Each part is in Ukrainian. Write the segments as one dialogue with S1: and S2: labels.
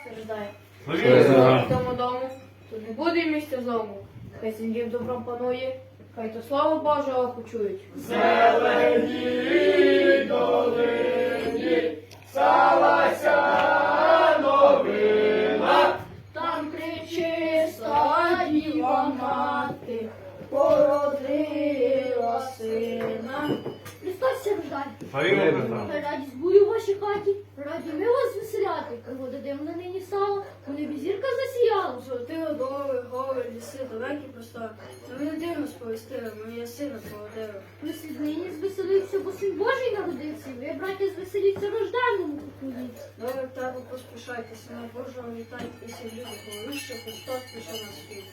S1: страждає. Тому дому, то не буде місця зову. Хай сім'їв добром панує, хай то славу Божого почують. Зелені долині, сталася новина, Там причиста діва мати породила сина.
S2: Христос рождає.
S3: Марія,
S2: Хай радість буде у вашій хаті, раді ми вас веселяти. Пригода дивна нині стала, у засіяла.
S4: Золотили голови, голови, ліси, далекі простори. Та мене дивно сповістили, моє сина породили.
S2: Ви нині звеселився, бо син Божий народився. Ви, браття, звеселіться рожденному поклоніться.
S4: Добре, тебе поспішайте, сина Божого вітайте, і люди, коли що Христос прийшов на світ.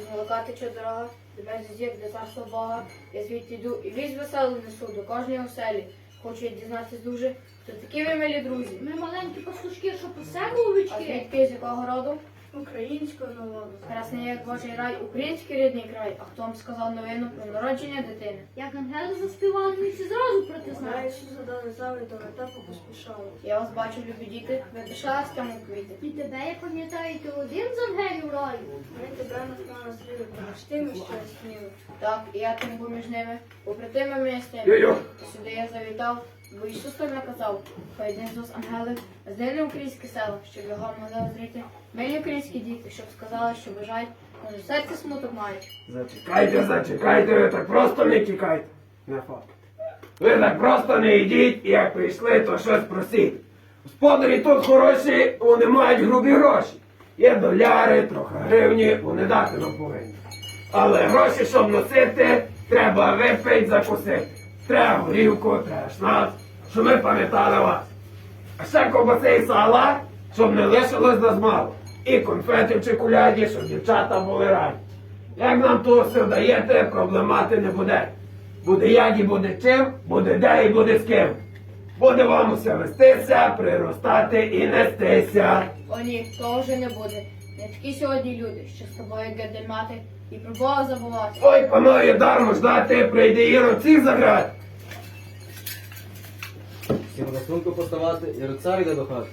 S1: З молока тече дорога, до мене зір для царства Бога. Я звідти йду і весь веселий несу до кожної оселі. Хочу я дізнатися дуже, хто такі ви милі друзі.
S2: Ми маленькі пастушки, що по себе
S1: А
S2: овечки.
S1: звідки з якого роду?
S4: Українського народу.
S1: Красний як Божий рай, український рідний край. А хто вам сказав новину про народження дитини?
S2: Як ангели заспівали, ми всі зразу проти
S4: Знаю,
S2: знали.
S4: Ісуса дали завіту, на тебе поспішали.
S1: Я вас бачу, любі діти, ви пішла з тему квіти.
S2: І тебе, я пам'ятаю, ти один з ангелів раю.
S4: Ми тебе на нас зрили, помогти ми ще сміли.
S1: Так, і я тим був між ними, попри тими ми з Сюди я завітав, бо Ісус так наказав, один з нас ангелів здійне українське село, щоб його могли озріти. Милі українські діти, щоб сказали, що бажають, може в серці смуток мають.
S3: Зачекайте, зачекайте, ви так просто не тікайте. Не факт. Ви так просто не йдіть, і як прийшли, то щось просіть. Господарі тут хороші, вони мають грубі гроші. Є доляри, трохи гривні, вони дати нам повинні. Але гроші, щоб носити, треба випити, закусити. Треба горівку, треба шнат, щоб ми пам'ятали вас. А ще ковбаси і сала, щоб не лишилось нас мало. І конфети в чоколяді, щоб дівчата були раді. Як нам то все вдаєте, проблемати не буде. Буде як і буде чим, буде де і буде з ким. Буде вам усе вестися, приростати і нестися.
S1: О ні, того вже не буде. Не такі сьогодні люди, що з тобою гердель мати і про Бога забувати.
S3: Ой, панове, дармо ждати, прийде Ірод всіх заграти.
S5: Всім на струнку поставати і рицар йде до хати.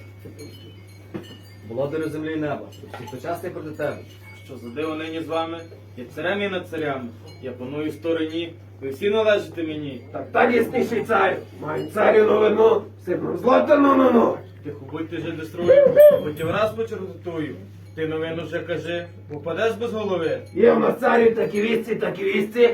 S5: Володарю землі і неба, всі почасний проти тебе.
S6: що за диво нині з вами, я царем і над царями, я паную в стороні, ви всі належите мені.
S3: Так та дійсніший царю. Маю царю новину, сипну злото ну ну ну.
S6: Тихо будьте же деструю, потім раз почерготую. Ти новину вже кажи, попадеш без голови.
S3: Є в нас царю такі вісці, такі вісці,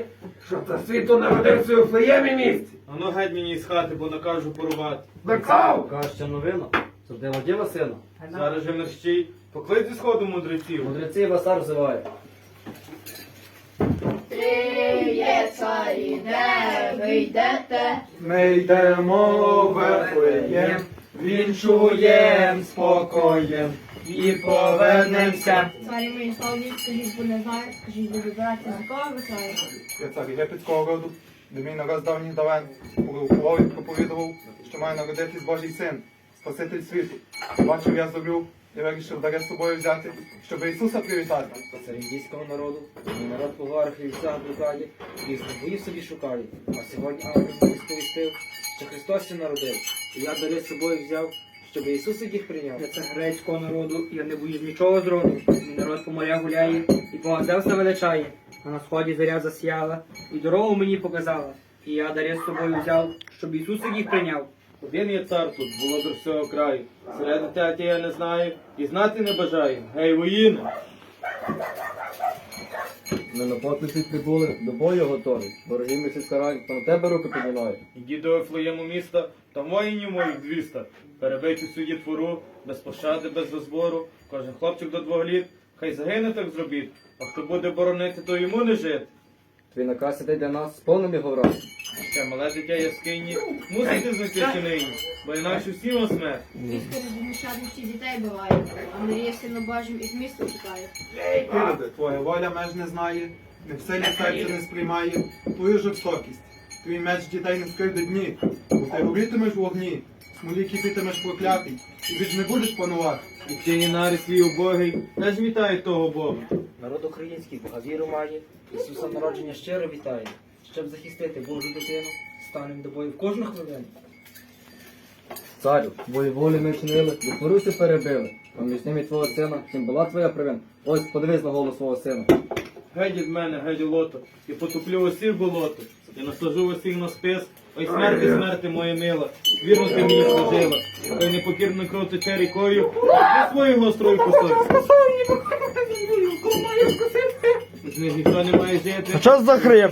S3: що та світу народився у флеємі місці.
S6: Ану геть мені з хати, бо накажу порубати.
S3: Бекав!
S5: Каже, новина, це диво діва сина.
S6: Зараз же мерщій, поклич зі сходу мудреців.
S5: Мудреці Васар взиває.
S1: Ти є царі, де ви йдете?
S7: Ми йдемо в Вифлеєм, вінчуєм спокоєм і повернемося.
S1: Царі мої славні, скажіть, бо не знаю, скажіть, бо вибирати за кого ви знаєте.
S7: Я цар єгипетського роду, де мій народ з давніх давен і проповідував, що має народитись Божий син, Спаситель світу. Бачив я зорю і вирішив дари з собою взяти, щоб Ісуса привітати.
S5: Це індійського народу, мій народ по горах і лісах блукає, і боїв собі шукає. А сьогодні ангел мені сповістив, що Христос народив. І я дари з собою взяв, щоб Ісус їх прийняв.
S8: Я це грецького народу, я не боюсь нічого з роду. Мій народ по морях гуляє, і Бога Зевса величає. А на сході заря засіяла, і дорогу мені показала. І я дари з собою взяв, щоб Ісус їх прийняв.
S6: Один є цар тут, володар всього краю. Серед дитяті я не знаю і знати не бажаю. Гей, воїни!
S5: Ми на потниці прибули, до бою готові. Дорогі місяць караль, то на тебе руки піднімаю.
S6: Іди до Ефлеєму міста, та воїнів моїх двіста. Перебийте всю дітвору, без пощади, без розбору. Кожен хлопчик до двох літ, хай загине так зробіть. А хто буде боронити, то йому не жити.
S5: Твій наказ іде для нас з повним його вразом.
S6: Ще мале дитя яскині, мусите знайти нині, бо інакше всі вам смерть.
S1: Місто нещадності дітей биває, а Марія сильно Божим із міста тікає.
S7: Іроде, твоя воля меж не знає, не в силі серця не сприймає твою жорстокість. Твій меч дітей не скривди дні, бо ти горітимеш в вогні, смолі кипітимеш проклятий, і більш не будеш панувати.
S6: І тіні нарі свій убогий, теж вітає того Бога.
S8: Народ український Бога віру має, Ісуса народження щиро вітає. Щоб захистити Божу дитину, станемо до бою в кожну хвилину.
S5: Царю, твої волі ми чинили, до поруси перебили.
S9: а між ними твого сина, чим була твоя провина? Ось подивись на голос свого сина.
S6: Геть від мене, геть у лото, і потоплю усіх болото, і насажу усіх на спис, ой смерти, смерти моя мила, вірно ти мені служила, ой непокірно кров тече рікою, ти свою гострою косою. Ніхто не має жити. А що за хрип?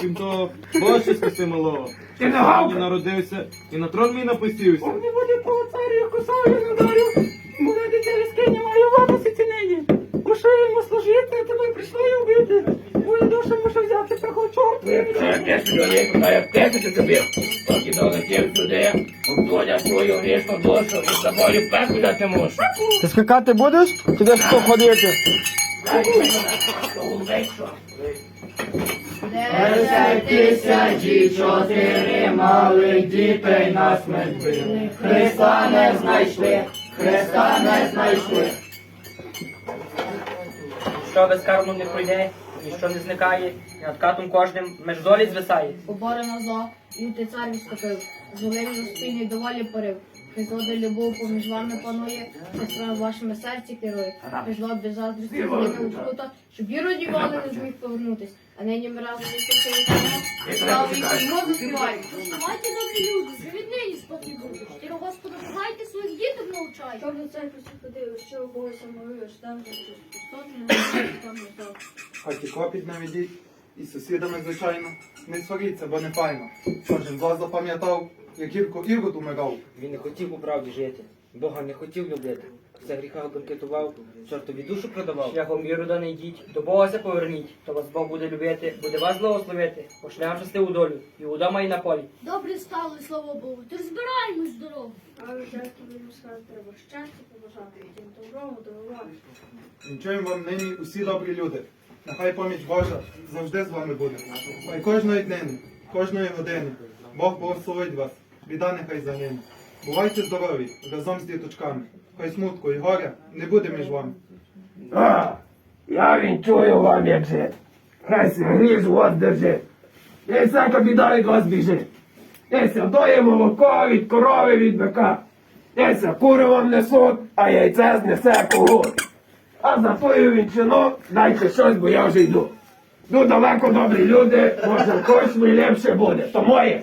S6: Крім того, Боже спаси малого.
S3: Ти не гавкай!
S6: народився і на трон мій напустився.
S3: Не буде того царю, косою не дарю. Моя дитя скині маю вапасити нині. Прошу йому служити, а тебе прийшла й убити. Мою душу мушу взяти такого чорту. Як я сюди, куди я втекати тобі? Поки долетів сюди, обдоня свою грішну душу, і з тобою пеку дати мушу.
S8: Ти скакати будеш? Чи десь хто ходити?
S3: Вийшов. Чотири малих дітей на смерть били. Христа не знайшли, Христа не знайшли.
S8: Що безкарно не пройде, ніщо не зникає, і над катом кожним меж долі звисає.
S1: Поборено зло, і ти цар відступив, звелив розпільний доволі порив. Призоди любов поміж вами панує, сестра в вашому серці керує. Прийшло без заздрості, злими уткута, щоб віру дівали не зміг повернутись. А нині ми разом із Ісусом славу і мови співаємо.
S2: Давайте, добрі люди, вже віднині спокій буде. Щиро Господу, погайте своїх діток навчайте.
S4: Щоб до церкви ходили, що Бога самовили, що там же Христос не там не так.
S7: Хаті копіть наведіть, і з сусідами, звичайно. Не сваріться, бо не файно. Кожен з вас запам'ятав, як гірко Ірод умирав.
S8: Він не хотів по правді жити, Бога не хотів любити. За гріха банкетував, чортові душу продавав. Шляхом Ірода не йдіть, до Бога се поверніть, то вас Бог буде любити, буде вас благословити, пошлям щасливу долю, і удома, і на полі.
S2: Добре стало, слава Богу. Тож збираємось дорогу.
S4: Але як тобі сказати, треба щастя побажати, тим доброму дарувати.
S7: Вінчуємо вам нині усі добрі люди. Нехай поміч Божа завжди з вами буде. Хай кожної днини, кожної години Бог благословить вас, біда нехай загине. Бувайте здорові разом з діточками. Хай смутку і горя не буде між вами.
S3: А, я вінчую вам, як жити. Хай се гріш вас держить. І всяка біда від вас біжить. Десь доє молоко від корови від бика. Десь кури вам несуть, а яйце знесе когут. А за тою вінчину дайте щось, бо я вже йду. Ну далеко добрі люди, може когось ліпше буде. То моє.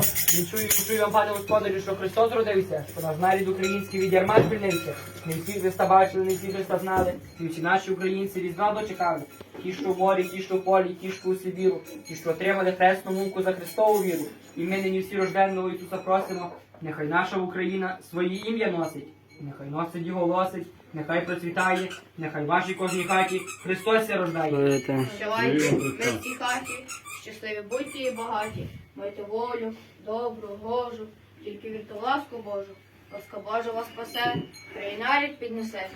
S8: Вінчую, вінчую вам, пане господарю, що Христос родився, що наш нарід український від ярма звільнився. Не всі Христа бачили, не всі Христа знали, і всі наші українці різдва дочекали. Ті, що в морі, ті, що в полі, ті, що у Сибіру, ті, що отримали хресну муку за Христову віру. І ми нині всі рожденного Ісуса просимо, нехай наша Україна своє ім'я носить, нехай носить його лосить, нехай процвітає, нехай в вашій кожній хаті Христос ся рождає.
S1: Прощавайте, ми в цій хаті, щасливі будьте і багаті, майте волю, добру, гожу, тільки вірте ласку Божу, ласка Божа вас спасе, хай навіть піднесе.